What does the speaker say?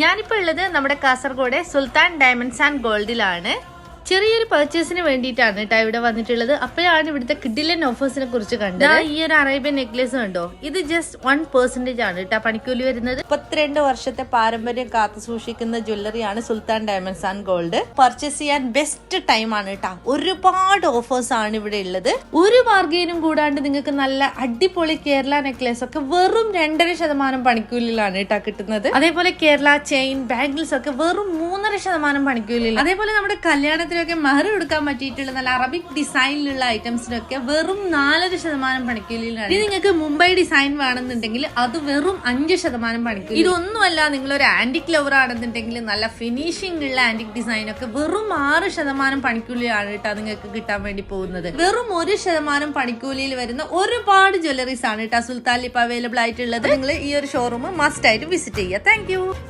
ഞാനിപ്പോൾ ഉള്ളത് നമ്മുടെ കാസർഗോഡ് സുൽത്താൻ ഡയമണ്ട്സ് ആൻഡ് ഗോൾഡിലാണ്. ചെറിയൊരു പർച്ചേസിന് വേണ്ടിയിട്ടാണ് കേട്ടോ ഇവിടെ വന്നിട്ടുള്ളത്. അപ്പോഴാണ് ഇവിടുത്തെ കിഡിലൻ ഓഫേഴ്സിനെ കുറിച്ച് കണ്ടത്. ഈ ഒരു അറേബ്യൻ നെക്ലേസ് ഉണ്ടോ ഇത് ജസ്റ്റ് വൺ പെർസെന്റേജ് ആണ് കേട്ടോ പണിക്കൂലി വരുന്നത്. മുപ്പത്തിരണ്ട് വർഷത്തെ പാരമ്പര്യം കാത്തു സൂക്ഷിക്കുന്ന ജ്വല്ലറിയാണ് Sultan diamonds and gold purchase ചെയ്യാൻ ബെസ്റ്റ് ടൈം ആണ് കേട്ടോ ഒരുപാട് ഓഫേഴ്സ് ആണ് ഇവിടെ ഉള്ളത്. ഒരു ബാർഗെയിനും കൂടാണ്ട് നിങ്ങൾക്ക് നല്ല അടിപൊളി കേരള നെക്ലേസ് ഒക്കെ വെറും രണ്ടര ശതമാനം പണിക്കൂലിയിലാണ് കേട്ടോ കിട്ടുന്നത്. അതേപോലെ കേരള ചെയിൻ ബാംഗിൾസ് ഒക്കെ വെറും മൂന്നര ശതമാനം പണിക്കൂലില്ല അതേപോലെ നമ്മുടെ കല്യാണത്തിനൊക്കെ മഹർ കൊടുക്കാൻ പറ്റിയിട്ടുള്ള നല്ല അറബിക് ഡിസൈനിലുള്ള ഐറ്റംസിനൊക്കെ വെറും നാലര ശതമാനം പണിക്കൂലിയിലാണ്. ഇനി നിങ്ങൾക്ക് മുംബൈ ഡിസൈൻ വേണമെന്നുണ്ടെങ്കിൽ അത് വെറും അഞ്ച് ശതമാനം പണിക്കൂലി. ഇതൊന്നുമല്ല നിങ്ങൾ ഒരു ആന്റിക് ലവർ ആണെന്നുണ്ടെങ്കിൽ നല്ല ഫിനിഷിംഗ് ഉള്ള ആന്റിക് ഡിസൈൻ ഒക്കെ വെറും ആറ് ശതമാനം പണിക്കൂലിയാണ് കേട്ടോ നിങ്ങൾക്ക് കിട്ടാൻ വേണ്ടി പോകുന്നത്. വെറും ഒരു ശതമാനം പണിക്കൂലിയിൽ വരുന്ന ഒരുപാട് ജ്വല്ലറീസ് ആണ് കേട്ടോ സുൽത്താൻ അവൈലബിൾ ആയിട്ടുള്ളത്. നിങ്ങൾ ഈ ഒരു ഷോറൂം മസ്റ്റ് ആയിട്ട് വിസിറ്റ് ചെയ്യുക. താങ്ക്